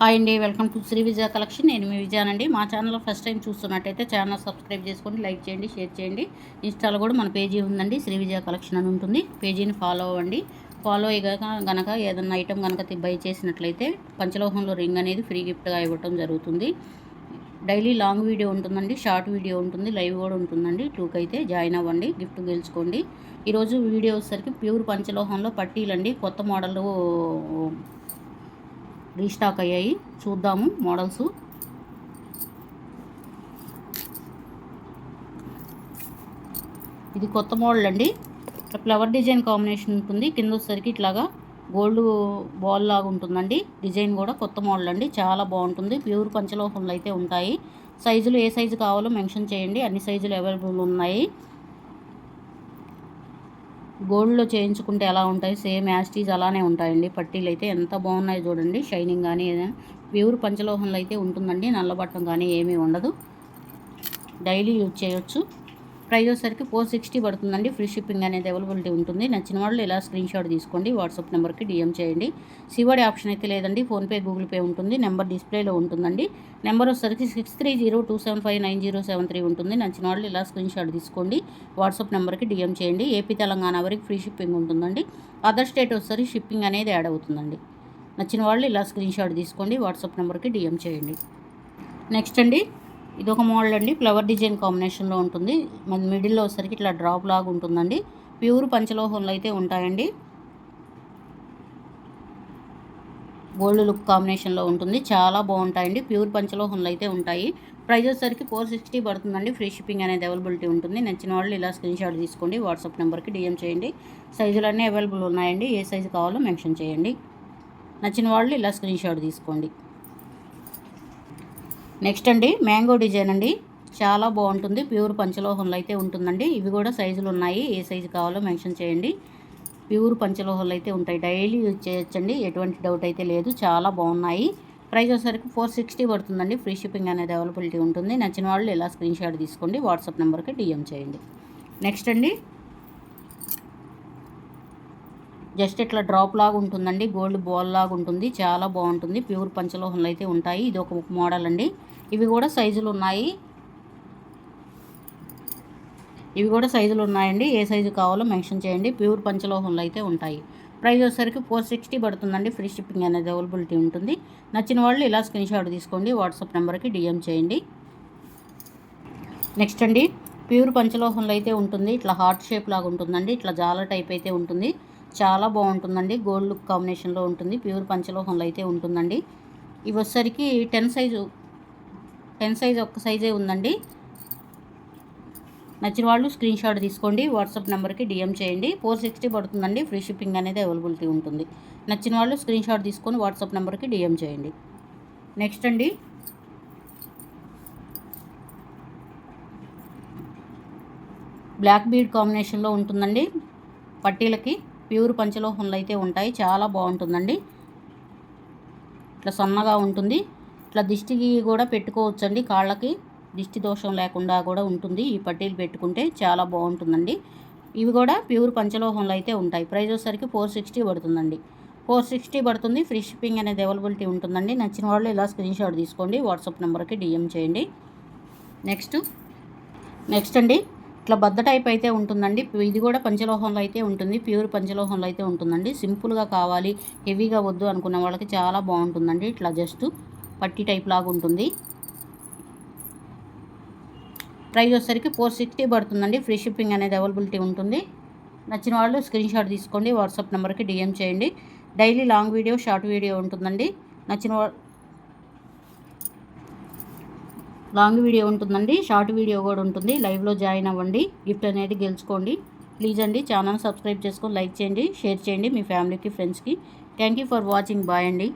Hi అండి welcome to Shri Vijaya collection. నేను మీ విజయానండి మా ఛానల్లో ఫస్ట్ టైం చూస్తున్నట్టయితే ఛానల్ సబ్స్క్రైబ్ చేసుకోండి లైక్ చేయండి షేర్ చేయండి. ఇన్స్టాలో కూడా మన పేజీ ఉందండి శ్రీ విజయ కలెక్షన్ అని ఉంటుంది. పేజీని ఫాలో అవ్వండి. ఫాలో అయ్యాక గనక ఏదైనా ఐటమ్ కనుక బై చేసినట్లయితే పంచలోహంలో రింగ్ అనేది ఫ్రీ గిఫ్ట్గా ఇవ్వటం జరుగుతుంది. డైలీ లాంగ్ వీడియో ఉంటుందండి షార్ట్ వీడియో ఉంటుంది లైవ్ కూడా ఉంటుందండి. టూకి అయితే జాయిన్ అవ్వండి గిఫ్ట్ గెలుచుకోండి. ఈరోజు వీడియో వచ్చేసరికి ప్యూర్ పంచలోహంలో పట్టీలండి. కొత్త మోడల్ రీస్టాక్ అయ్యాయి. చూద్దాము మోడల్స్. ఇది కొత్త మోడల్ అండి. ఇట్లా ఫ్లవర్ డిజైన్ కాంబినేషన్ ఉంటుంది. కింద వచ్చేసరికి ఇట్లాగా గోల్డ్ బాల్ లాగా ఉంటుందండి. డిజైన్ కూడా కొత్త మోడల్ అండి. చాలా బాగుంటుంది. ప్యూర్ పంచలోహంలో అయితే ఉంటాయి. సైజులు ఏ సైజు కావాలో మెన్షన్ చేయండి. అన్ని సైజులు అవైలబుల్ ఉన్నాయి. గోల్డ్లో చేయించుకుంటే ఎలా ఉంటాయి? సేమ్ యాస్టీజ్ అలానే ఉంటాయండి. పట్టీలు అయితే ఎంత బాగున్నాయి చూడండి. షైనింగ్ కానీ ఏదైనా ప్యూర్ పంచలోహంలో అయితే ఉంటుందండి. నల్లబట్టం కానీ ఏమీ ఉండదు. డైలీ యూజ్ చేయొచ్చు. ప్రైస్ వచ్చేసరికి ఫోర్ సిక్స్టీ పడుతుందండి. ఫ్రీ షిప్పింగ్ అనేది అవైలబిలిటీ ఉంటుంది. నచ్చిన వాళ్ళు ఇలా స్క్రీన్ షాట్ తీసుకోండి. వాట్సాప్ నెంబర్కి డిఎం చేయండి. సివడి ఆప్షన్ అయితే లేదండి. ఫోన్పే గూగుల్ పే ఉంటుంది. నెంబర్ డిస్ప్లేలో ఉంటుందండి. నెంబర్ వచ్చేసరికి six three zero two seven five nine zero seven three ఉంటుంది. నచ్చిన వాళ్ళు ఇలా స్క్రీన్ షాట్ తీసుకోండి. వాట్సాప్ నెంబర్కి డిఎం చేయండి. ఏపీ తెలంగాణ వరకు ఫ్రీ షిప్పింగ్ ఉంటుందండి. అదర్ స్టేట్ వచ్చేసరికి షిప్పింగ్ అనేది యాడ్ అవుతుందండి. నచ్చిన వాళ్ళు ఇలా స్క్రీన్ షాట్ తీసుకోండి. వాట్సాప్ నెంబర్కి డిఎం చేయండి. నెక్స్ట్ అండి. ఇది ఒక మోడల్ అండి. ఫ్లవర్ డిజైన్ కాంబినేషన్లో ఉంటుంది. మన మిడిల్లో వచ్చేసరికి ఇట్లా డ్రాప్ లాగా ఉంటుందండి. ప్యూర్ పంచలోహంలో అయితే ఉంటాయండి. గోల్డ్ లుక్ కాంబినేషన్లో ఉంటుంది. చాలా బాగుంటాయండి. ప్యూర్ పంచలోహంలో అయితే ఉంటాయి. ప్రైస్ వచ్చేసరికి ఫోర్ సిక్స్టీ పడుతుందండి. ఫ్రీ షిప్పింగ్ అనేది అవైలబిలిటీ ఉంటుంది. నచ్చిన వాళ్ళు ఇలా స్క్రీన్ షాట్ తీసుకోండి. వాట్సాప్ నెంబర్కి డిఎం చేయండి. సైజులన్నీ అవైలబుల్ ఉన్నాయండి. ఏ సైజు కావాలో మెన్షన్ చేయండి. నచ్చిన వాళ్ళు ఇలా స్క్రీన్ షాట్ తీసుకోండి. నెక్స్ట్ అండి మ్యాంగో డిజైన్ అండి. చాలా బాగుంటుంది. ప్యూర్ పంచలోహంలో అయితే ఉంటుందండి. ఇవి కూడా సైజులు ఉన్నాయి. ఏ సైజు కావాలో మెన్షన్ చేయండి. ప్యూర్ పంచలోహంలో అయితే ఉంటాయి. డైలీ యూజ్ చేయొచ్చండి. ఎటువంటి డౌట్ అయితే లేదు. చాలా బాగున్నాయి. ప్రైస్ వచ్చేసరికి ఫోర్ సిక్స్టీ పడుతుందండి. ఫ్రీ షిప్పింగ్ అనేది అవైలబిలిటీ ఉంటుంది. నచ్చిన వాళ్ళు ఇలా స్క్రీన్ షాట్ తీసుకోండి. వాట్సాప్ నెంబర్కి డిఎం చేయండి. నెక్స్ట్ అండి జస్ట్ ఇట్లా డ్రాప్ లాగా ఉంటుందండి గోల్డ్ బాల్ లాగా ఉంటుంది చాలా బాగుంటుంది ప్యూర్ పంచలోహంలో అయితే ఉంటాయి ఇది ఒక మోడల్ అండి. ఇవి కూడా సైజులు ఉన్నాయి. ఇవి కూడా సైజులు ఉన్నాయండి ఏ సైజు కావాలో మెన్షన్ చేయండి ప్యూర్ పంచలోహంలో అయితే ఉంటాయి. ప్రైస్ వచ్చేసరికి ఫోర్ సిక్స్టీ పడుతుందండి ఫ్రీ షిప్పింగ్ అనేది అవైలబిలిటీ ఉంటుంది. నచ్చిన వాళ్ళు ఇలా స్క్రీన్ షాట్ తీసుకోండి వాట్సాప్ నెంబర్కి డిఎం చేయండి. నెక్స్ట్ అండి ప్యూర్ పంచలోహంలో అయితే ఉంటుంది ఇట్లా హార్ట్ షేప్ లాగా ఉంటుందండి ఇట్లా జాల టైప్ అయితే ఉంటుంది. చాలా బాగుంటుందండి. గోల్డ్ లుక్ కాంబినేషన్లో ఉంటుంది. ప్యూర్ పంచలోహంలో అయితే ఉంటుందండి. ఇవి వచ్చేసరికి టెన్ సైజు టెన్ సైజ్ ఒక్క సైజే ఉందండి. నచ్చిన వాళ్ళు స్క్రీన్ షాట్ తీసుకోండి. వాట్సాప్ నెంబర్కి డిఎం చేయండి. ఫోర్ సిక్స్టీ పడుతుందండి. ఫ్రీ షిప్పింగ్ అనేది అవైలబిలిటీ ఉంటుంది. నచ్చిన వాళ్ళు స్క్రీన్ షాట్ తీసుకొని వాట్సాప్ నెంబర్కి డిఎం చేయండి. నెక్స్ట్ అండి. బ్లాక్ బీడ్ కాంబినేషన్లో ఉంటుందండి. పట్టీలకి. ప్యూర్ పంచలోహంలో అయితే ఉంటాయి. చాలా బాగుంటుందండి. ఇట్లా సన్నగా ఉంటుంది. ఇట్లా దిష్టికి కూడా పెట్టుకోవచ్చండి కాళ్ళకి. దిష్టి దోషం లేకుండా కూడా ఉంటుంది. ఈ పట్టీలు పెట్టుకుంటే చాలా బాగుంటుందండి. ఇవి కూడా ప్యూర్ పంచలోహంలో అయితే ఉంటాయి. ప్రైస్ వచ్చేసరికి ఫోర్ సిక్స్టీ పడుతుందండి. ఫోర్ సిక్స్టీ పడుతుంది. ఫ్రీ షిప్పింగ్ అనేది అవైలబిలిటీ ఉంటుందండి. నచ్చిన వాళ్ళు ఇలా స్క్రీన్షాట్ తీసుకోండి. వాట్సాప్ నెంబర్కి డిఎం చేయండి. నెక్స్ట్ నెక్స్ట్ అండి. ఇట్లా బద్ద టైప్ అయితే ఉంటుందండి. ఇది కూడా పంచలోహంలో అయితే ఉంటుంది. ప్యూర్ పంచలోహంలో అయితే ఉంటుందండి. సింపుల్గా కావాలి. హెవీగా వద్దు అనుకున్న వాళ్ళకి చాలా బాగుంటుందండి. ఇట్లా జస్ట్ పట్టి టైప్ లాగా ఉంటుంది. ప్రైస్ వచ్చేసరికి ఫోర్ సిక్స్టీ పడుతుందండి. ఫ్రీ షిప్పింగ్ అనేది అవైలబిలిటీ ఉంటుంది. నచ్చిన వాళ్ళు స్క్రీన్ షాట్ తీసుకోండి. వాట్సాప్ నెంబర్కి డిఎం చేయండి. Daily long video short video ఉంటుందండి. నచ్చిన లాంగ్ వీడియో ఉంటుందండి షార్ట్ వీడియో కూడా ఉంటుంది. లైవ్లో జాయిన్ అవ్వండి గిఫ్ట్ అనేది గెలుచుకోండి. ప్లీజ్ అండి ఛానల్ సబ్స్క్రైబ్ చేసుకొని లైక్ చేయండి షేర్ చేయండి మీ ఫ్యామిలీకి ఫ్రెండ్స్కి. Thank you for watching bye అండి.